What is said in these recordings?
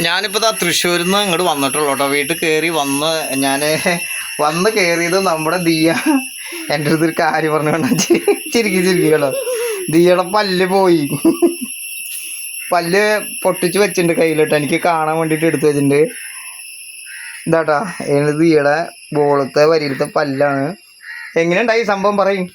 ഞാനിപ്പോ ദാ തൃശ്ശൂരിൽ നിന്ന് ഇങ്ങോട്ട് വന്നിട്ടുള്ളൂ കേട്ടോ വീട്ടിൽ കയറി വന്ന് ഞാൻ വന്ന് കയറിയത് നമ്മുടെ ദിയ. എന്റെ അടുത്തൊരു കാര്യം പറഞ്ഞു വേണം ചിരിക്കി ചിരിക്കി കേട്ടോ. ദിയയുടെ പല്ല് പോയി. പല്ല് പൊട്ടിച്ച് വെച്ചിട്ടുണ്ട് കയ്യിലിട്ട്. എനിക്ക് കാണാൻ വേണ്ടിയിട്ട് എടുത്തു വെച്ചിട്ടുണ്ട്. ഇതാട്ടാ ഏത് ദിയയുടെ ബോളത്തെ വരിയിലത്തെ പല്ലാണ്. എങ്ങനെയുണ്ടായി സംഭവം? പറയും.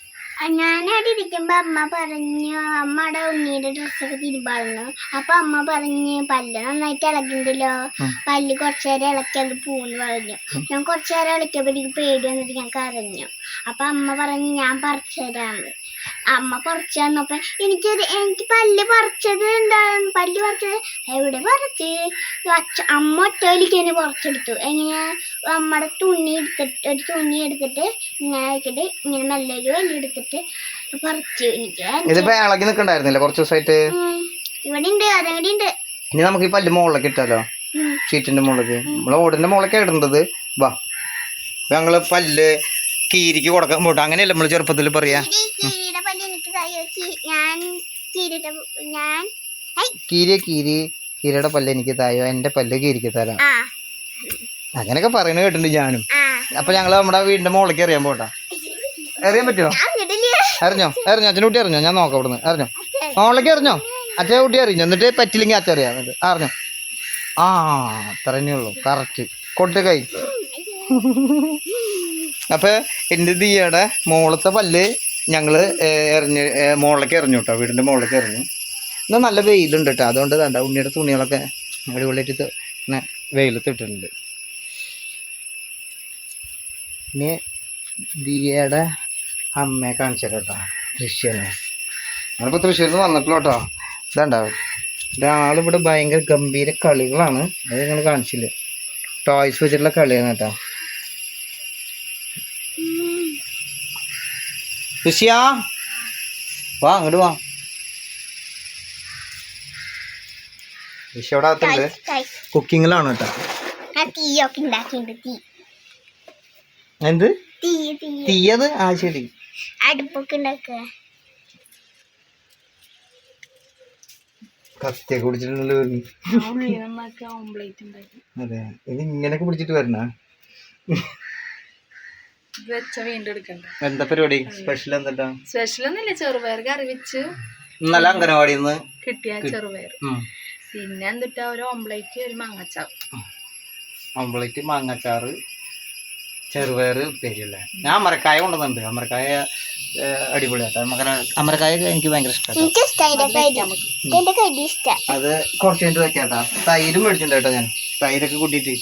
ഞാനവിടെ ഇരിക്കുമ്പോ അമ്മ പറഞ്ഞു അമ്മയുടെ ഉണ്ണിയുടെ ഡ്രസ്സൊക്കെ തിരുമ്പാളുന്നു അപ്പൊ അമ്മ പറഞ്ഞ് പല്ല് നന്നായിട്ട് ഇളകിണ്ടല്ലോ. പല്ല് കുറച്ചു നേരം ഇളക്കി അത് പൂന്ന് പറഞ്ഞു. ഞാൻ കുറച്ചു നേരം ഇളക്കിയപ്പോ പേടി വന്നിട്ട് ഞാൻ കരഞ്ഞു. അപ്പൊ അമ്മ പറഞ്ഞ് ഞാൻ പറിച്ചു തരാന്ന്. അമ്മ പറിച്ചു തന്നപ്പോ എനിക്കൊരു എനിക്ക് പല്ല് പറിച്ചത് എന്താണ് പല്ല് പറിച്ചത് എവിടെ പറിച്ച്? അച്ഛ അമ്മ ഒറ്റവലിക്ക് തന്നെ പറിച്ചെടുത്തു. എങ്ങനെ? അമ്മയുടെ തുണി എടുത്തിട്ട് ഒരു തുണി എടുത്തിട്ട് ഇങ്ങനെ ആക്കിയിട്ട് ഇങ്ങനെ മെല്ലെ ഒരു വല്ലി എടുത്തിട്ട് പറിച്ചു. എനിക്ക് ഇതിപ്പോ ഇളകി കുറച്ച് ദിവസമായിട്ട് ഇവിടെ ഉണ്ട് അതങ്ങടി ഉണ്ട് ഇനി നമുക്ക് ഈ പല്ല് മുകളിലേക്ക് ഇട്ടാലോ? ഷീറ്റിന്റെ മുകളിലേക്ക്. നമ്മളെ ഓടിന്റെ മുകളിലേക്ക് ഇടേണ്ടത്. വാ. ഞങ്ങൾ പല്ല് കീരിക്ക് കൊടുക്കാൻ പോട്ടെ. അങ്ങനെയല്ല നമ്മൾ ചെറുപ്പത്തിൽ പറയാ? ഞാൻ കീരിയെ കീരി കീരയുടെ പല്ല് എനിക്ക് തായോ? എന്റെ പല്ല് കീരിക്ക് തരാം. അങ്ങനെയൊക്കെ പറയുന്നത് കേട്ടിട്ടുണ്ട് ഞാനും. അപ്പൊ ഞങ്ങൾ നമ്മുടെ വീടിന്റെ മുകളിലേക്ക് എറിയാൻ പോട്ടാ എറിയാൻ പറ്റുമോ അറിഞ്ഞോ അറിഞ്ഞോ എറിഞ്ഞോ? എറിഞ്ഞോ? അച്ഛന്റെ കുട്ടി എറിഞ്ഞോ? ഞാൻ നോക്കാം ഇവിടുന്ന്. എറിഞ്ഞോ? മുകളിലേക്ക് എറിഞ്ഞോ? അച്ഛന്റെ കുട്ടി എറിഞ്ഞോ? എന്നിട്ട് പറ്റില്ലെങ്കിൽ അച്ഛൻ അറിയാം അറിഞ്ഞോ ആ അത്ര ഉള്ളൂ. കറക്റ്റ് കൊട്ട് കൈ. അപ്പൊ എന്റെ ദിയയുടെ മോളത്തെ പല്ല് ഞങ്ങൾ ഏർ, എറിഞ്ഞ് മുകളിലേക്ക് എറിഞ്ഞു കേട്ടോ വീടിന്റെ മുകളിലേക്ക് എറിഞ്ഞു. ഇന്ന് നല്ല വെയിലുണ്ട് കേട്ടോ അതുകൊണ്ട് വേണ്ട ഉണ്ണിയുടെ തുണികളൊക്കെ അടിപൊളിയായിട്ട് ഇങ്ങനെ വെയിലത്ത് ഇട്ടിട്ടുണ്ട്. ഇനി ദിയയുടെ അമ്മയെ കാണിച്ചു തരാം കേട്ടോ തൃശ്ശൂരിനെ. ഞങ്ങളിപ്പോൾ തൃശ്ശൂരിൽ നിന്ന് വന്നിട്ടില്ല കേട്ടോ ഇതുണ്ടാവും ഒരാളിവിടെ ഭയങ്കര ഗംഭീര കളികളാണ്. അത് ഞങ്ങൾ കാണിച്ചില്ല? ടോയ്സ് വെച്ചിട്ടുള്ള കളിയാണ് കേട്ടോ ഋഷിയാ വാ അങ്ങോട്ട് വാ ഋഷി അവിടെ അകത്തുണ്ട് കുക്കിങ്ങിലാണ് കേട്ടോ എന്ത് തീയത് ആ ശരി അടുപ്പൊക്കെ ഉണ്ടാക്കുക കത്തിയൊക്കെ പിടിച്ചിട്ടുണ്ടല്ലോ അതെ ഇത് ഇങ്ങനെയൊക്കെ പിടിച്ചിട്ട് വരണ എന്താ പരിപാടി? സ്പെഷ്യൽ എന്താ സ്പെഷ്യൽ ഒന്നുമില്ല ചെറുപയർ കറി വെച്ച്. ഇന്നലെ അംഗനവാടി കിട്ടിയ ചെറുപയർ. പിന്നെ എന്തിട്ടാ ഒരു ഓംപ്ലേറ്റ് ഒരു മാങ്ങച്ചാവ് ഓംപ്ലേറ്റ് മാങ്ങച്ചാറ് ചെറുപയർ ഉപ്പേരിയല്ലേ? ഞാൻ അമരക്കായ കൊണ്ടുവന്നിട്ടുണ്ട്. അമരക്കായ അടിപൊളിയാട്ടോ അമര അമരക്കായ എനിക്ക് ഭയങ്കര ഇഷ്ടമാണ് അത് കുറച്ച് കഴിഞ്ഞിട്ട് വെക്കാട്ടാ. തൈരും മേടിച്ചിട്ടുണ്ടോ ഞാൻ. തൈരൊക്കെ കൂട്ടിയിട്ട്.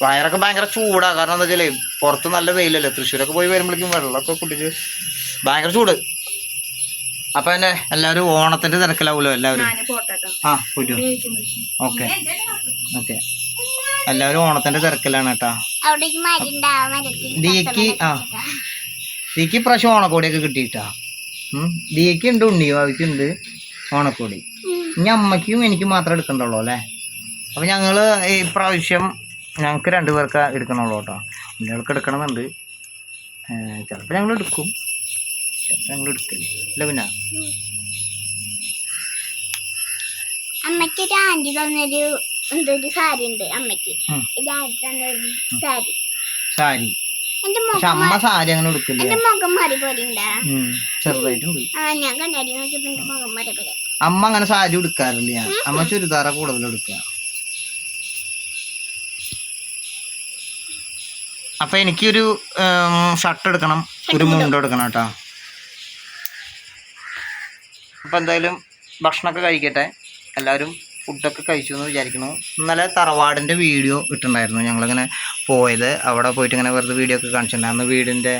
വയറൊക്കെ ഭയങ്കര ചൂടാ. കാരണം എന്താ വെച്ചാൽ പുറത്ത് നല്ല വെയിലല്ലേ. തൃശ്ശൂരൊക്കെ പോയി വരുമ്പോഴേക്കും വെള്ളമൊക്കെ കുട്ടിച്ച് ഭയങ്കര ചൂട്. അപ്പൊ തന്നെ എല്ലാവരും ഓണത്തിന്റെ തിരക്കിലാവുമല്ലോ എല്ലാവരും? ആ പോയിട്ടു. ഓക്കെ. ഓക്കെ. എല്ലാവരും ഓണത്തിന്റെ തിരക്കിലാണ് കേട്ടാ. ദിയക്ക് ആ. ദിയക്ക് ഇപ്രാവശ്യം ഓണക്കോടിയൊക്കെ കിട്ടിയിട്ടാ. ഉം. ദിയക്ക് ഉണ്ട് ഉണ്ണിയോ അവയ്ക്കുണ്ട് ഓണക്കോടി. ഇനി അമ്മയ്ക്കും എനിക്ക് മാത്രം എടുക്കണ്ടുള്ളൂ അല്ലേ? അപ്പൊ ഞങ്ങൾ ഈ പ്രാവശ്യം ഞങ്ങൾക്ക് രണ്ട് പേർക്ക് എടുക്കണുള്ളൂ കേട്ടോ. ഒരാൾക്ക് എടുക്കണമെന്നുണ്ട്. ചിലപ്പോൾ ഞങ്ങൾ എടുക്കും. ചിലപ്പോൾ ഞങ്ങൾ എടുക്കില്ല. അല്ല പിന്നെ. അമ്മയ്ക്ക് ഒരു ആന്റി തന്നൊരു എന്തൊരു സാരി ഉണ്ട് അമ്മയ്ക്ക് സാരി. സാരി. പക്ഷെ അമ്മ സാരി അങ്ങനെ മാറി ചെറുതായിട്ടുണ്ട്. അമ്മ അങ്ങനെ സാരി എടുക്കാറില്ല അമ്മ ചുരിദാറ കൂടുതൽ എടുക്കുക അപ്പൊ എനിക്കൊരു ഷർട്ട് എടുക്കണം. ഒരു മുണ്ട് എടുക്കണം കേട്ടോ. അപ്പൊ എന്തായാലും ഭക്ഷണമൊക്കെ കഴിക്കട്ടെ. എല്ലാവരും ഫുഡൊക്കെ കഴിച്ചു എന്ന് വിചാരിക്കുന്നു. ഇന്നലെ തറവാടിന്റെ വീഡിയോ ഇട്ടുണ്ടായിരുന്നു ഞങ്ങളിങ്ങനെ പോയത്. അവിടെ പോയിട്ട് ഇങ്ങനെ വെറുതെ വീഡിയോ ഒക്കെ കാണിച്ചിട്ടുണ്ടായിരുന്നു വീടിന്റെ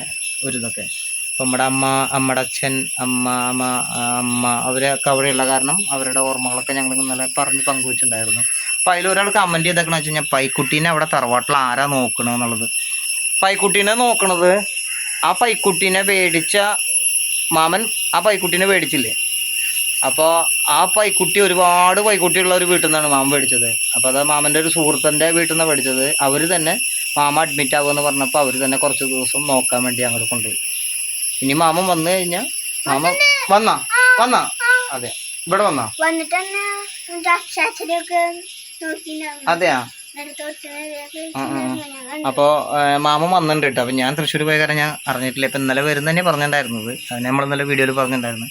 ഒരു ഇതൊക്കെ. അപ്പം നമ്മുടെ അമ്മ അമ്മയുടെ അച്ഛൻ അമ്മ അമ്മ അമ്മ അവരൊക്കെ അവിടെയുള്ള കാരണം അവരുടെ ഓർമ്മകളൊക്കെ ഞങ്ങൾ ഇന്നലെ പറഞ്ഞ് പങ്കുവെച്ചിട്ടുണ്ടായിരുന്നു. അപ്പോൾ അതിലൊരാൾ കമന്റ് ചെയ്തൊക്കെ വെച്ച് കഴിഞ്ഞാൽ പൈക്കുട്ടീനെ അവിടെ തറവാട്ടിൽ ആരാ നോക്കണമെന്നുള്ളത് പൈക്കുട്ടീനെ നോക്കണത്. ആ പൈക്കുട്ടീനെ മേടിച്ച മാമൻ ആ പൈക്കുട്ടീനെ മേടിച്ചില്ലേ അപ്പോൾ ആ പൈക്കുട്ടി ഒരുപാട് പൈക്കുട്ടിയുള്ള ഒരു വീട്ടിൽ നിന്നാണ് മാമൻ മേടിച്ചത് അപ്പോൾ അത് മാമന്റെ ഒരു സുഹൃത്തിന്റെ വീട്ടിൽ നിന്നാണ് മേടിച്ചത് അവർ തന്നെ മാമ അഡ്മിറ്റ് ആകുമെന്ന് പറഞ്ഞപ്പോൾ അവർ തന്നെ കുറച്ച് ദിവസം നോക്കാൻ വേണ്ടി അങ്ങോട്ട് കൊണ്ടുപോയി. ഇനി മാമൻ വന്നു കഴിഞ്ഞാൽ മാമ വന്നാ? വന്നാ? അതെ. ഇവിടെ വന്നാ? അതെയാ. അപ്പോൾ മാമ വന്നിട്ടുണ്ട് കേട്ടോ അപ്പം ഞാൻ തൃശ്ശൂർ പോയ കാര്യം ഞാൻ അറിഞ്ഞിട്ടില്ല. ഇപ്പം ഇന്നലെ വരുന്ന തന്നെ പറഞ്ഞിട്ടുണ്ടായിരുന്നത്. നമ്മൾ ഇന്നലെ വീഡിയോയിൽ പറഞ്ഞിട്ടുണ്ടായിരുന്നു.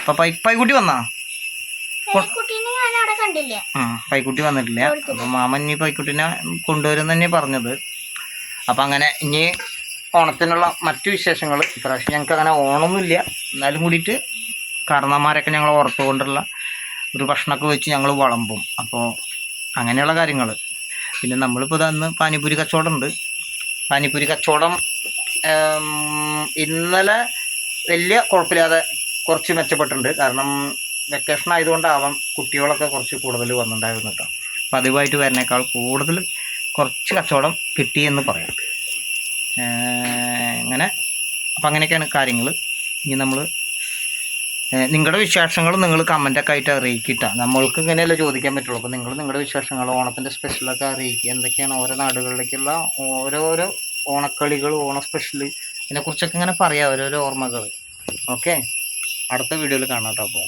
അപ്പോൾ പൈ പൈക്കുട്ടി വന്നാ? ആ പൈക്കുട്ടി വന്നിട്ടില്ല. അപ്പോൾ മാമൻ ഇനി പൈക്കുട്ടിനെ കൊണ്ടുവരും തന്നെ പറഞ്ഞത്. അപ്പം അങ്ങനെ ഇനി ഓണത്തിനുള്ള മറ്റു വിശേഷങ്ങൾ ഇപ്രാവശ്യം ഞങ്ങൾക്ക് അങ്ങനെ ഓണമൊന്നുമില്ല. എന്നാലും കൂടിയിട്ട് കാരണന്മാരൊക്കെ ഞങ്ങൾ ഓർത്തുകൊണ്ടുള്ള ഒരു ഭക്ഷണമൊക്കെ വെച്ച് ഞങ്ങൾ വളമ്പും. അപ്പോൾ അങ്ങനെയുള്ള കാര്യങ്ങൾ പിന്നെ നമ്മളിപ്പോൾ അന്ന് പാനിപ്പൂരി കച്ചവടം ഉണ്ട്. പാനിപ്പൂരി കച്ചവടം ഇന്നലെ വലിയ കുഴപ്പമില്ലാതെ കുറച്ച് മെച്ചപ്പെട്ടിട്ടുണ്ട്. കാരണം വെക്കേഷൻ ആയതുകൊണ്ടാവാം കുട്ടികളൊക്കെ കുറച്ച് കൂടുതൽ വന്നിട്ടുണ്ടായിരുന്നു കേട്ടോ. പതിവായിട്ട് വരുന്നേക്കാൾ കൂടുതൽ കുറച്ച് കച്ചവടം കിട്ടി എന്ന് പറയാം. അങ്ങനെ. അപ്പം അങ്ങനെയൊക്കെയാണ് കാര്യങ്ങൾ ഇനി നമ്മൾ നിങ്ങളുടെ വിശേഷങ്ങൾ നിങ്ങൾ കമന്റൊക്കെ ആയിട്ട് അറിയിക്കിട്ട. നമ്മൾക്ക് ഇങ്ങനെയല്ല ചോദിക്കാൻ പറ്റുള്ളൂ. അപ്പോൾ നിങ്ങൾ നിങ്ങളുടെ വിശേഷങ്ങൾ ഓണത്തിന്റെ സ്പെഷ്യലൊക്കെ അറിയിക്കുക. എന്തൊക്കെയാണ് ഓരോ നാടുകളിലേക്കുള്ള ഓരോരോ ഓണക്കളികൾ ഓണ സ്പെഷ്യൽ ഇതിനെക്കുറിച്ചൊക്കെ ഇങ്ങനെ പറയാം ഓരോരോ ഓർമ്മകൾ ഓക്കെ അടുത്ത വീഡിയോയിൽ കാണാം കേട്ടോ അപ്പോൾ